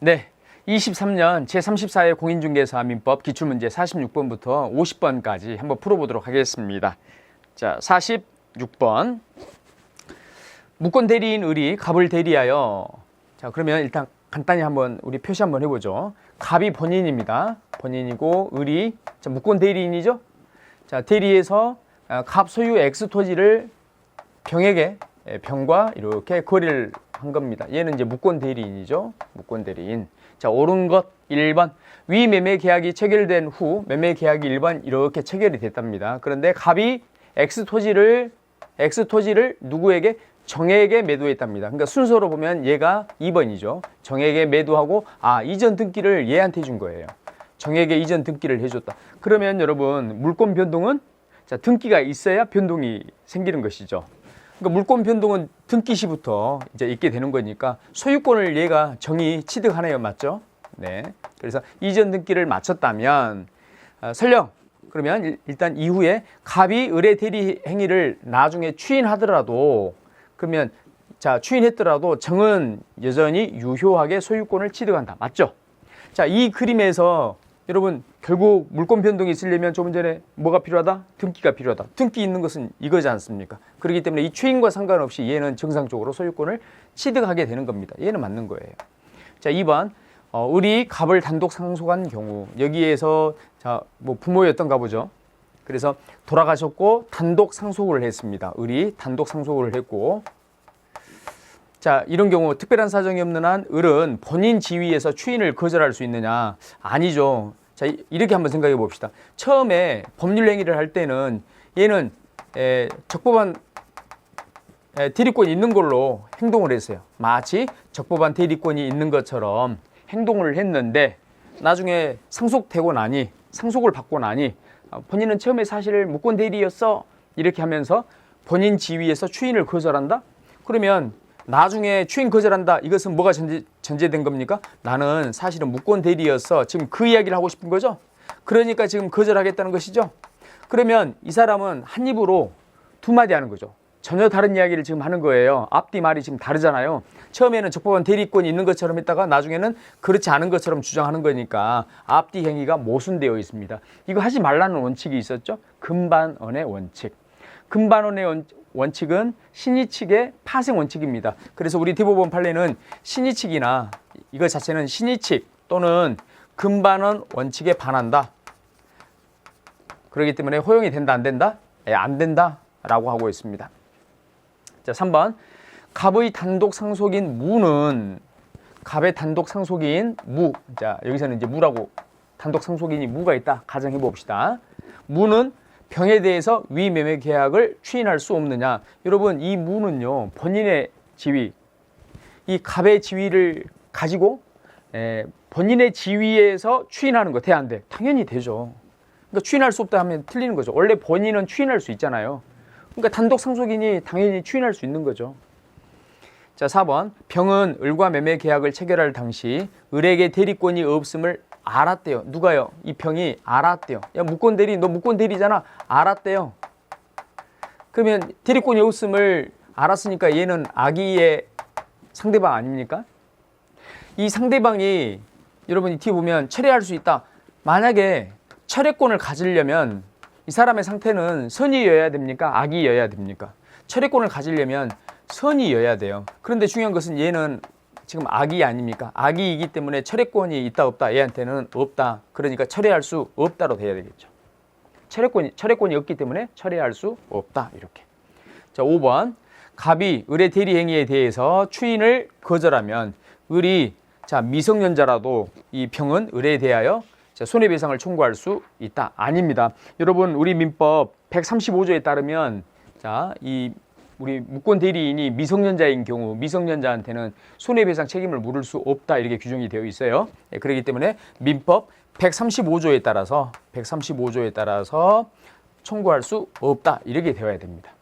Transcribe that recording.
네. 23년 제34회 공인중개사 민법 기출문제 46번부터 50번까지 한번 풀어보도록 하겠습니다. 자, 46번. 무권 대리인 을이 갑을 대리하여 자, 그러면 일단 간단히 한번 우리 표시 한번 해보죠. 갑이 본인입니다. 본인이고 을이 자, 무권 대리인이죠. 자, 대리해서 아, 갑 소유 X 토지를 병에게 예, 병과 이렇게 거래를 한 겁니다. 얘는 이제 무권 대리인이죠. 무권 대리인. 자, 옳은 것 1번. 위 매매 계약이 체결된 후 매매 계약이 1번 이렇게 체결이 됐답니다. 그런데 갑이 X 토지를 X 토지를 누구에게 정에게 매도했답니다. 그러니까 순서로 보면 얘가 2번이죠. 정에게 매도하고 아, 이전 등기를 얘한테 준 거예요. 정에게 이전 등기를 해 줬다. 그러면 여러분 물권 변동은 자, 등기가 있어야 변동이 생기는 것이죠. 그러니까 물권 변동은 등기 시부터 이제 있게 되는 거니까 소유권을 얘가 정의 취득하네요. 맞죠? 네. 그래서 이전 등기를 마쳤다면 아, 설령 그러면 일- 일단 이후에 갑이 의뢰 대리 행위를 나중에 추인하더라도 그러면 자 추인했더라도 정은 여전히 유효하게 소유권을 취득한다. 맞죠? 자, 이 그림에서 여러분 결국 물권 변동이 있으려면 조금 전에 뭐가 필요하다? 등기가 필요하다. 등기 있는 것은 이거지 않습니까? 그렇기 때문에 이 추인과 상관없이 얘는 정상적으로 소유권을 취득하게 되는 겁니다. 얘는 맞는 거예요. 자, 2번. 어, 을이 갑을 단독 상속한 경우 여기에서 자, 뭐 부모였던가 보죠. 그래서 돌아가셨고 단독 상속을 했습니다. 을이 단독 상속을 했고 자, 이런 경우 특별한 사정이 없는 한 을은 본인 지위에서 추인을 거절할 수 있느냐? 아니죠. 자, 이- 이렇게 한번 생각해 봅시다. 처음에 법률 행위를 할 때는 얘는 에, 적법한 에, 대리권이 있는 걸로 행동을 했어요. 마치 적법한 대리권이 있는 것처럼 행동을 했는데 나중에 상속되고 나니 상속을 받고 나니 아, 본인은 처음에 사실 무권 대리였어 이렇게 하면서 본인 지위에서 추인을 거절한다? 그러면 나중에 추인 거절한다. 이것은 뭐가 전제, 전제된 겁니까? 나는 사실은 무권 대리였어. 지금 그 이야기를 하고 싶은 거죠? 그러니까 지금 거절하겠다는 것이죠? 그러면 이 사람은 한 입으로 두 마디 하는 거죠. 전혀 다른 이야기를 지금 하는 거예요. 앞뒤 말이 지금 다르잖아요. 처음에는 적법한 대리권이 있는 것처럼 했다가 나중에는 그렇지 않은 것처럼 주장하는 거니까 앞뒤 행위가 모순되어 있습니다. 이거 하지 말라는 원칙이 있었죠. 금반원의 원칙. 금반원의 원, 원칙은 신의 측의 파생 원칙입니다. 그래서 우리 대법원 판례는 신의 측이나 이거 자체는 신의 측 또는 금반원 원칙에 반한다. 그렇기 때문에 허용이 된다 안 된다? 예, 안 된다라고 하고 있습니다. 자, 3번. 갑의 단독 상속인 무는 갑의 단독 상속인 무. 자, 여기서는 이제 무라고 단독 상속인이 무가 있다. 가정해 봅시다. 무는 병에 대해서 위매매 계약을 추인할 수 없느냐? 여러분, 이 무는요. 본인의 지위, 이 갑의 지위를 가지고 에, 본인의 지위에서 추인하는 거 돼 안 돼? 당연히 되죠. 그러니까 추인할 수 없다 하면 틀리는 거죠. 원래 본인은 추인할 수 있잖아요. 그러니까 단독 상속인이 당연히 추인할 수 있는 거죠. 자, 4번. 병은 을과 매매 계약을 체결할 당시 을에게 대리권이 없음을 알았대요. 누가요? 이 병이 알았대요. 야, 무권 대리, 너 무권 대리잖아. 알았대요. 그러면 대리권이 없음을 알았으니까 얘는 아기의 상대방 아닙니까? 이 상대방이 여러분 이 뒤에 보면 철회할 수 있다. 만약에 철회권을 가지려면 이 사람의 상태는 선이여야 됩니까? 악이여야 됩니까? 철회권을 가지려면 선이여야 돼요. 그런데 중요한 것은 얘는 지금 악이 아닙니까? 악이이기 때문에 철회권이 있다 없다 얘한테는 없다. 그러니까 철회할 수 없다로 돼야 되겠죠. 철회권이 철회권이 없기 때문에 철회할 수 없다 이렇게. 자, 5번. 갑이 을의 대리 행위에 대해서 추인을 거절하면 을이 자, 미성년자라도 이 병은 을에 대하여 자, 손해배상을 청구할 수 있다. 아닙니다. 여러분, 우리 민법 135조에 따르면 자, 이 우리 무권 대리인이 미성년자인 경우 미성년자한테는 손해배상 책임을 물을 수 없다 이렇게 규정이 되어 있어요. 예, 그렇기 때문에 민법 135조에 따라서 135조에 따라서 청구할 수 없다 이렇게 되어야 됩니다.